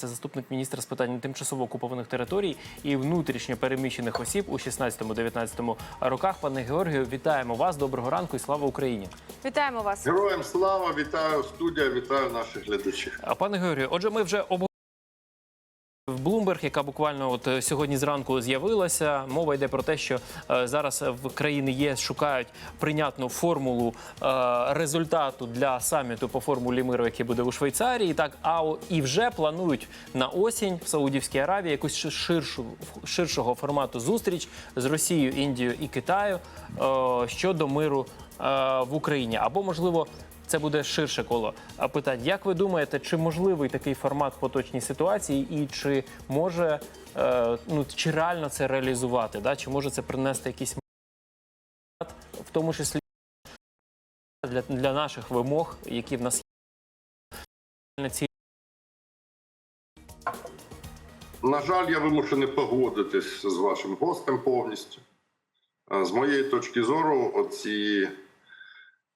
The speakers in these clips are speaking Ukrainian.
Це заступник міністра з питань тимчасово окупованих територій і внутрішньо переміщених осіб у 16-19 роках. Пане Георгію, вітаємо вас. Доброго ранку і слава Україні. Вітаємо вас. Героям слава, вітаю студія, вітаю наших глядачів. А, Пане Георгію, отже, ми вже обговорили в яка буквально от е, сьогодні зранку з'явилася. Мова йде про те, що е, зараз в країни ЄС шукають прийнятну формулу е, результату для саміту по формулі миру, який буде у Швейцарії. Так, а і вже планують на осінь в Саудівській Аравії якусь ширшу ширшого формату зустріч з Росією, Індією і Китаю е, щодо миру е, в Україні. Або можливо. Це буде ширше коло питань. Як ви думаєте, чи можливий такий формат в поточній ситуації, і чи може е, ну чи реально це реалізувати? Да? Чи може це принести результат, в тому числі для, для наших вимог, які в нас є ці На жаль, я вимушений погодитись з вашим гостем повністю. Е, З моєї точки зору, оці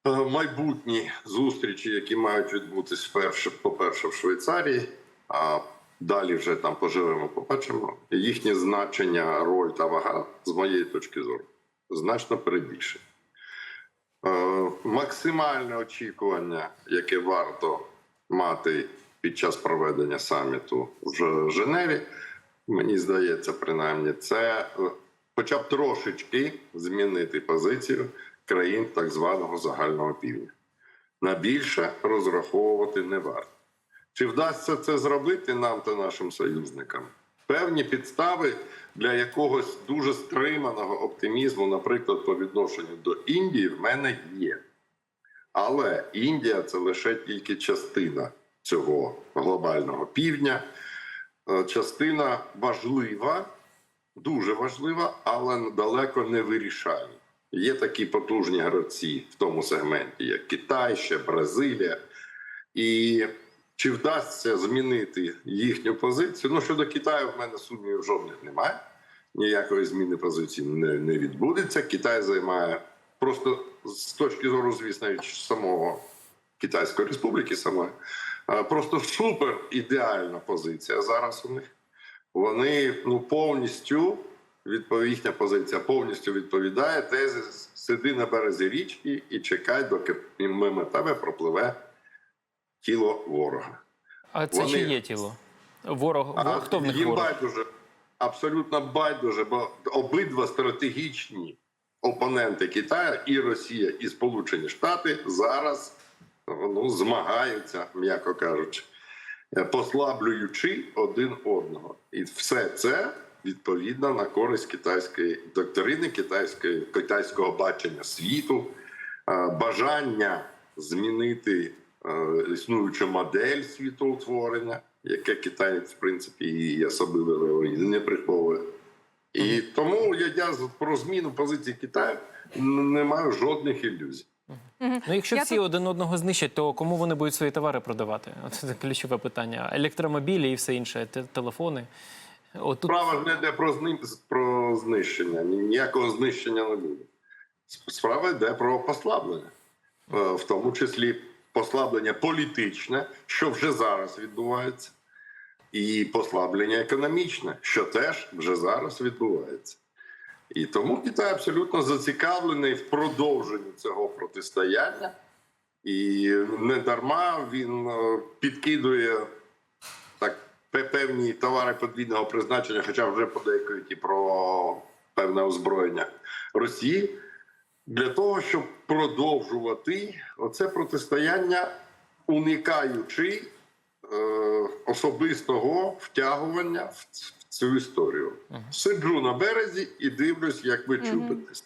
майбутні зустрічі, які мають відбутись вперше, по-перше, в Швейцарії, а далі вже там поживемо, побачимо. Їхнє значення, роль та вага, з моєї точки зору, значно перебільшені. Е, Максимальне очікування, яке варто мати під час проведення саміту в Женеві, мені здається, принаймні, це е, хоча б трошечки змінити позицію країн так званого загального півдня. На більше розраховувати не варто. Чи вдасться це зробити нам та нашим союзникам? Певні підстави для якогось дуже стриманого оптимізму, наприклад, по відношенню до Індії, в мене є. Але Індія це лише тільки частина цього глобального півдня. Е, Частина важлива, дуже важлива, але далеко не вирішальна. Є такі потужні гравці в тому сегменті, як Китай, ще Бразилія. І чи вдасться змінити їхню позицію? Ну щодо Китаю, в мене сумнівів жодних немає. Ніякої зміни позиції не, не відбудеться. Китай займає просто з точки зору, звісно, від самого Китайської республіки, самої, е, просто супер ідеальна позиція зараз у них. Вони ну повністю їхня позиція повністю відповідає тезі сиди на березі річки і чекай, доки мимо тебе пропливе тіло ворога. а це Вони- чи є тіло? Ворог, А ворог хто в них їм ворог? байдуже, абсолютно байдуже, бо обидва стратегічні опоненти Китаю, і Росія, і Сполучені Штати зараз ну, змагаються, м'яко кажучи, е, послаблюючи один одного. І все це відповідно на користь китайської доктрини, китайської, китайського бачення світу, е, бажання змінити е, існуючу модель світоутворення, яке Китай, в принципі, і особливо не приховує. І тому я, я з- про зміну позиції Китаю не маю жодних ілюзій. Ну, якщо Я всі один одного знищать, то кому вони будуть свої товари продавати? Це ключове питання. Електромобілі і все інше, телефони. От тут Справа не йде про, зни... про знищення. Ніякого знищення не буде. Справа йде про послаблення, Е, в тому числі послаблення політичне, що вже зараз відбувається, і послаблення економічне, що теж вже зараз відбувається. І тому Китай абсолютно зацікавлений в продовженні цього протистояння, і не дарма він е, підкидує певні товари подвійного призначення, хоча вже подейкують і про певне озброєння Росії, для того, щоб продовжувати оце протистояння, уникаючи е, особистого втягування в цю історію. Сиджу на березі і дивлюсь, як ви чубитесь.